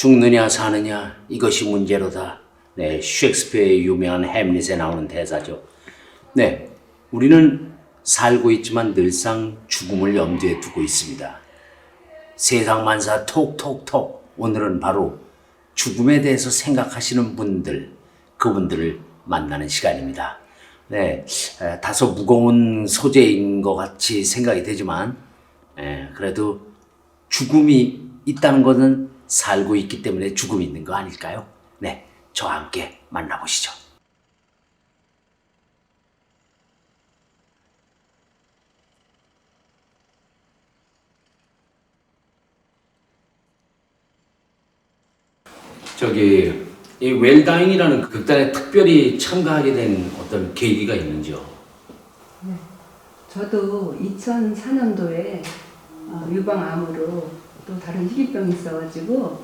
죽느냐 사느냐 이것이 문제로다. 네, 셰익스피어의 유명한 햄릿에 나오는 대사죠. 네, 우리는 살고 있지만 늘상 죽음을 염두에 두고 있습니다. 세상 만사 톡톡톡 오늘은 바로 죽음에 대해서 생각하시는 분들 그분들을 만나는 시간입니다. 네, 에, 다소 무거운 소재인 것 같이 생각이 되지만 에, 그래도 죽음이 있다는 것은 살고 있기 때문에 죽음이 있는 거 아닐까요? 네, 저와 함께 만나보시죠. 저기 이 웰다잉이라는 극단에 특별히 참가하게 된 어떤 계기가 있는지요? 저도 2004년도에 어, 유방암으로 또 다른 희귀병이 있어가지고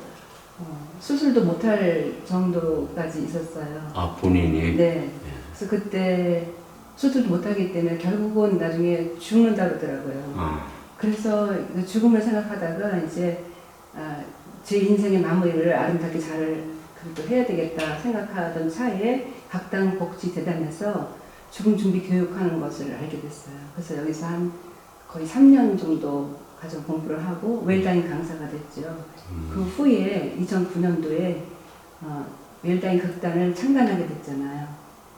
어, 수술도 못할 정도까지 있었어요. 아 본인이 네. 그래서 그때 수술도 못하기 때문에 결국은 나중에 죽는다 그러더라고요. 아, 그래서 그 죽음을 생각하다가 이제 아, 제 인생의 마무리를 아름답게 잘 그래도 해야 되겠다 생각하던 차에 각당 복지 재단에서 죽음 준비 교육하는 것을 알게 됐어요. 그래서 여기서 한 거의 3년 정도 가정 공부를 하고 웰다잉 강사가 됐죠. 그 후에 2009년도에 어, 웰다잉 극단을 창단하게 됐잖아요.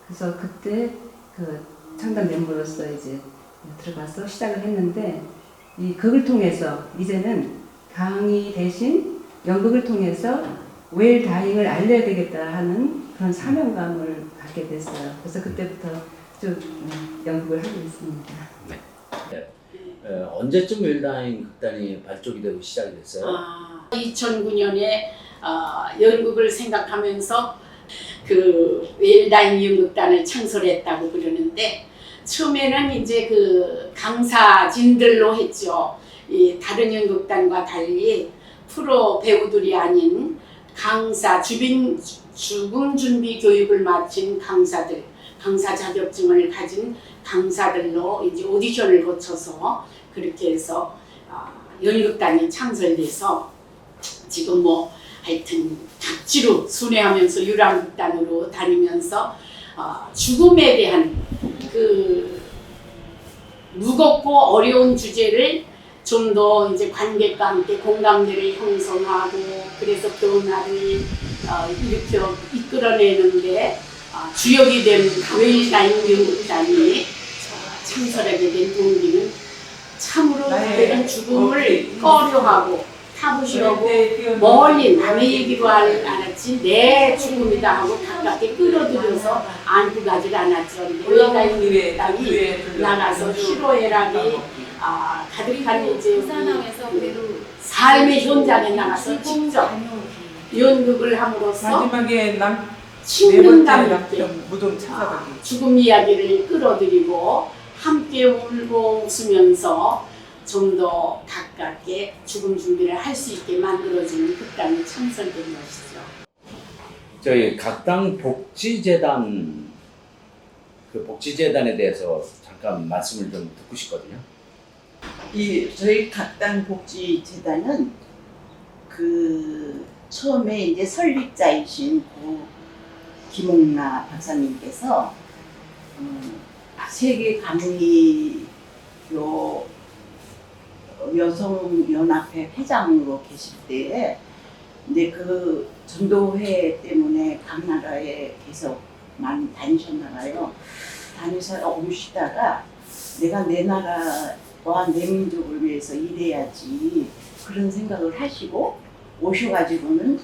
그래서 그때 그 창단 멤버로서 이제 들어가서 시작을 했는데 이 극을 통해서 이제는 강의 대신 연극을 통해서 웰다잉을 알려야 되겠다 하는 그런 사명감을 갖게 됐어요. 그래서 그때부터 쭉 음, 연극을 하고 있습니다. 언제쯤 웰다잉 극단이 발족이 되고 시작이 됐어요? 아, 2009년에 어, 연극을 생각하면서 그 웰다잉 연극단을 창설했다고 그러는데 처음에는 이제 그 강사진들로 했죠. 이 다른 연극단과 달리 프로 배우들이 아닌 강사 주빈 죽음 준비 교육을 마친 강사들 강사 자격증을 가진 강사들로 이제 오디션을 거쳐서 그렇게 해서 아, 연극단이 창설돼서 지금 뭐 하여튼 각지로 순회하면서 유랑극단으로 다니면서 어, 죽음에 대한 그 무겁고 어려운 주제를 좀 더 이제 관객과 함께 공감대를 형성하고 그래서 변화를 어, 일으켜 이끌어내는데 어, 주역이 된 웰다잉 연극단이 어, 창설하게 된 동기는 그들은 죽음을 꺼려하고 타부시하고 멀리 남의 얘기로 알- 알았지 내 죽음이다 하고 가깝게 끌어들여서 안고 가질 않았죠. 웰다잉 연극단이 나가서 희로애락이 아, 가득한 이제 부산항에서 배로 삶의 현장에 나가서 직접 연극을 함으로써 마지막에 남네 친근감 있게 무덤 찾아가기. 죽음 이야기를 끌어들이고 함께 울고 웃으면서 좀 더 가깝게 죽음 준비를 할 수 있게 만들어지는 극단이 창설된 것이죠. 저희 각당 복지재단 그 복지재단에 대해서 잠깐 말씀을 좀 듣고 싶거든요. 이 저희 각당 복지 재단은 그 처음에 이제 설립자이신 고 김옥나 박사님께서 음, 세계 가문이 요 여성 연합회 회장으로 계실 때에 근데 그 전도회 때문에 각 나라에 계속 많이 다니셨나 봐요. 다니서 오시다가 내가 내 나라와 내 민족을 위해서 일해야지 그런 생각을 하시고 오셔가지고는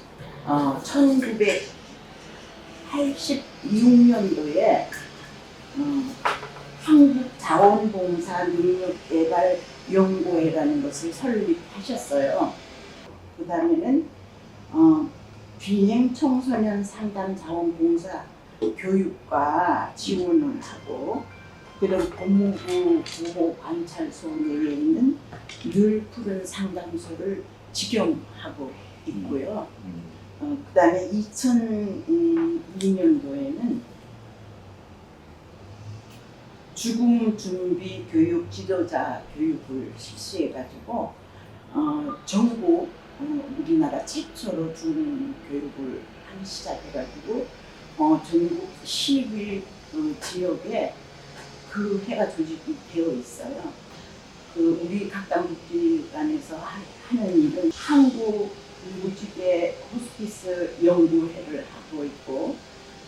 어, 1986년도에 어, 한국 자원봉사 능력 개발 연구회라는 것을 설립하셨어요. 그 다음에는 어, 비행 청소년 상담 자원봉사 교육과 지원을 하고 그런 법무부 보호 관찰소 내에 있는 늘 푸른 상담소를 직영하고 있고요. 어, 그 다음에 2002년도에는 죽음 준비 교육 지도자 교육을 실시해가지고 어, 전국 어, 우리나라 최초로 중 교육을 하기 시작해가지고 어, 전국 10일 그 지역에 그 해가 조직이 되어 있어요. 그 우리 각당복지관에서 하- 하는 일은 한국 무지개 호스피스 연구회를 하고 있고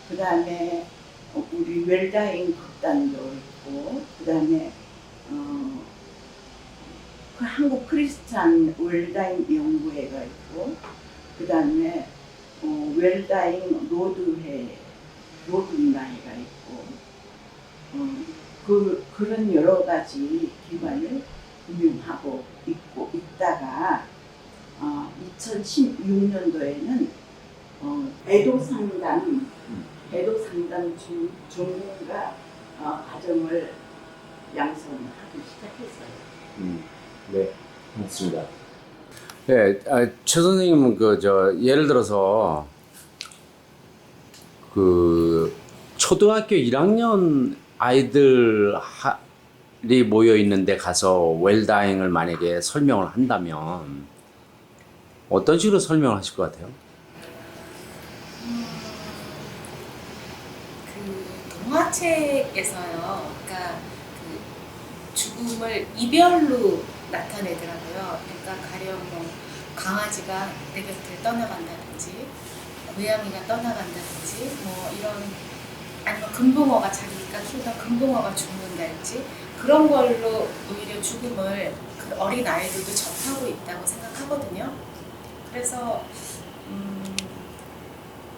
그 다음에 우리 웰다잉 극단도 있고 그 다음에 어, 그 한국 크리스찬 웰다잉 연구회가 있고 그 다음에 어, 웰다잉 로드회 로드나회가 있고 어, 그 그런 여러 가지 기관을 운영하고 있고 있다가 어, 2016년도에는 어, 애도 상담 애도 상담 중 전문가 어, 과정을 양성하기 시작했어요. 음, 네, 맞습니다. 네, 아, 최 선생님은 그 저 예를 들어서 그 초등학교 1학년 아이들이 모여 있는데 가서 웰다잉을 만약에 설명을 한다면 어떤 식으로 설명을 하실 것 같아요? 동화책에서요. 그러니까 그 죽음을 이별로 나타내더라고요. 그러니까 가령 뭐 강아지가 내 곁을 떠나간다든지 고양이가 떠나간다든지 뭐 이런 아니면 금붕어가 자기가 키우던 금붕어가 죽는다든지 그런 걸로 오히려 죽음을 그 어린 아이들도 접하고 있다고 생각하거든요. 그래서 음,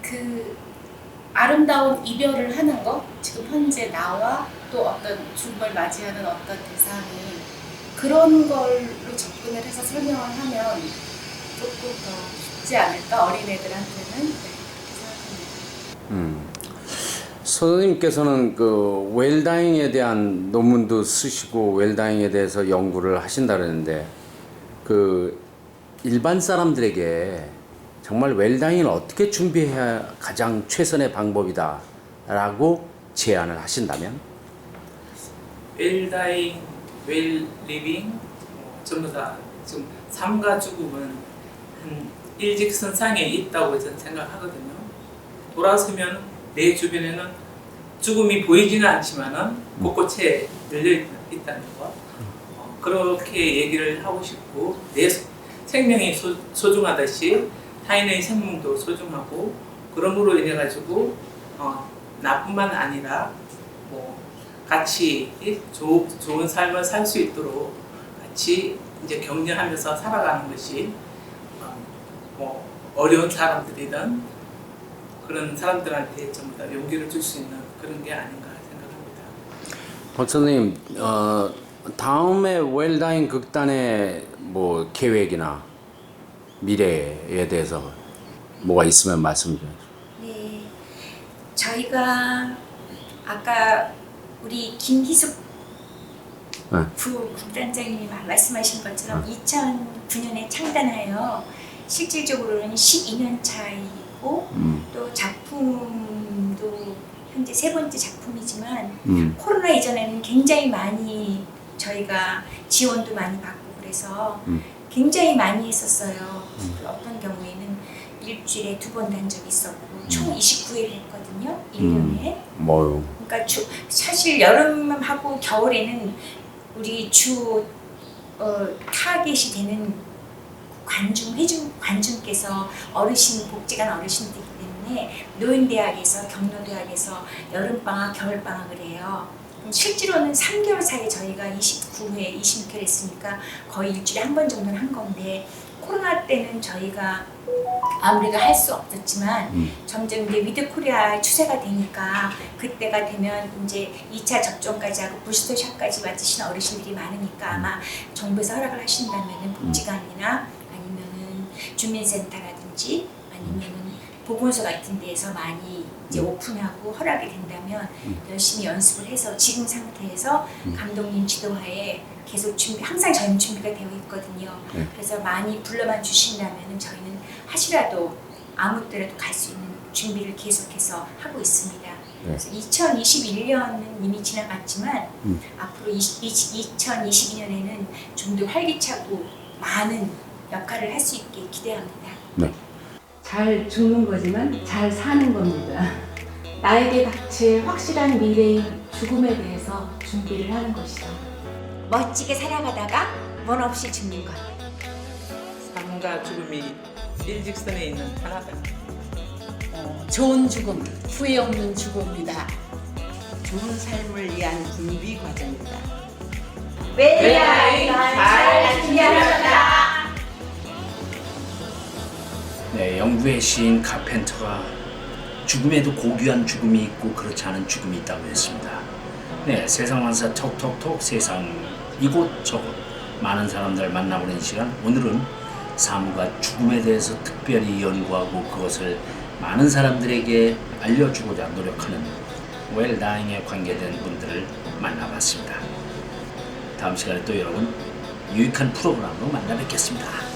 그 아름다운 이별을 하는 거 지금 현재 나와 또 어떤 죽음을 맞이하는 어떤 대상이 그런 걸로 접근을 해서 설명을 하면 조금 더 쉽지 않을까 어린애들한테는 네, 생각합니다. 음. 선생님께서는 그 웰다잉에 대한 논문도 쓰시고 웰다잉에 대해서 연구를 하신다 그러는데 그 일반 사람들에게 정말 웰다잉을 어떻게 준비해야 가장 최선의 방법이다라고 제안을 하신다면 웰다잉, 웰리빙 뭐 전부 다 지금 삶과 죽음은 한 일직선상에 있다고 저는 생각하거든요. 돌아서면 내 주변에는 죽음이 보이지는 않지만은 곳곳에 있- 있다는 거. 어, 그렇게 얘기를 하고 싶고 내 소- 생명이 소, 소중하듯이 타인의 생명도 소중하고 그러므로 인해 가지고 어, 나뿐만 아니라 뭐 같이 조, 좋은 삶을 살 수 있도록 같이 이제 격려하면서 살아가는 것이 어, 뭐 어려운 사람들이든 그런 사람들한테 전부 다 용기를 줄 수 있는 그런 게 아닌가 생각합니다. 박 선생님 어, 다음에 웰다잉 극단의 뭐 계획이나 미래에 대해서 뭐가 있으면 말씀 좀 해주세요. 네, 저희가 아까 우리 김희숙 네. 부 국단장님이 마- 말씀하신 것처럼 2009년에 창단하여 실질적으로는 12년 차이고 음, 또 작품도 현재 세 번째 작품이지만 음, 코로나 이전에는 굉장히 많이 저희가 지원도 많이 받고 그래서 음. 굉장히 많이 했었어요. 그 어떤 경우에는 일주일에 두번단 적이 있었고 총 29일 했거든요. 1년에. 뭐 그러니까 주, 사실 여름하고 겨울에는 우리 주 어, 타겟이 되는 관중 회중 관중께서 어르신 복지관 어르신들이기 때문에 노인대학에서 경로대학에서 여름방학 겨울방학을 해요. 실제로는 3개월 사이에 저희가 29회 26회를 했으니까 거의 일주일에 한 번 정도는 한 건데 코로나 때는 저희가 아무래도 할 수 없었지만 음. 점점 이제 위드 코리아 추세가 되니까 그때가 되면 이제 2차 접종까지 하고 부스터샷까지 맞으신 어르신들이 많으니까 아마 정부에서 허락을 하신다면은 복지관이나 아니면은 주민센터라든지 아니면은 보건소 같은 데에서 많이 이제 오픈하고 허락이 된다면 열심히 연습을 해서 지금 상태에서 감독님 지도하에 계속 준비 항상 저희는 준비가 되어 있거든요. 네. 그래서 많이 불러만 주신다면은 저희는 하시라도 아무 때라도 갈 수 있는 준비를 계속해서 하고 있습니다. 그래서 2021년은 이미 지나갔지만 음. 앞으로 20, 2022년에는 좀 더 활기차고 많은 역할을 할 수 있게 기대합니다. 잘 죽는 거지만 잘 사는 겁니다. 나에게 닥칠 확실한 미래인 죽음에 대해서 준비를 하는 것이죠. 멋지게 살아가다가 원 없이 죽는 것. 삶과 죽음이 일직선에 있는 하나다. 어, 좋은 죽음, 후회 없는 죽음이다. 좋은 삶을 위한 준비 과정이다. 잘 준비하랍니다. 네, 영국의 시인 카펜터가 죽음에도 고귀한 죽음이 있고 그렇지 않은 죽음이 있다고 했습니다. 네, 세상 만사 톡톡톡 세상 이곳 저곳 많은 사람들 만나보는 시간 오늘은 삶과 죽음에 대해서 특별히 연구하고 그것을 많은 사람들에게 알려주고자 노력하는 웰다잉에 관계된 분들을 만나봤습니다. 다음 시간에 또 여러분 유익한 프로그램으로 만나 뵙겠습니다.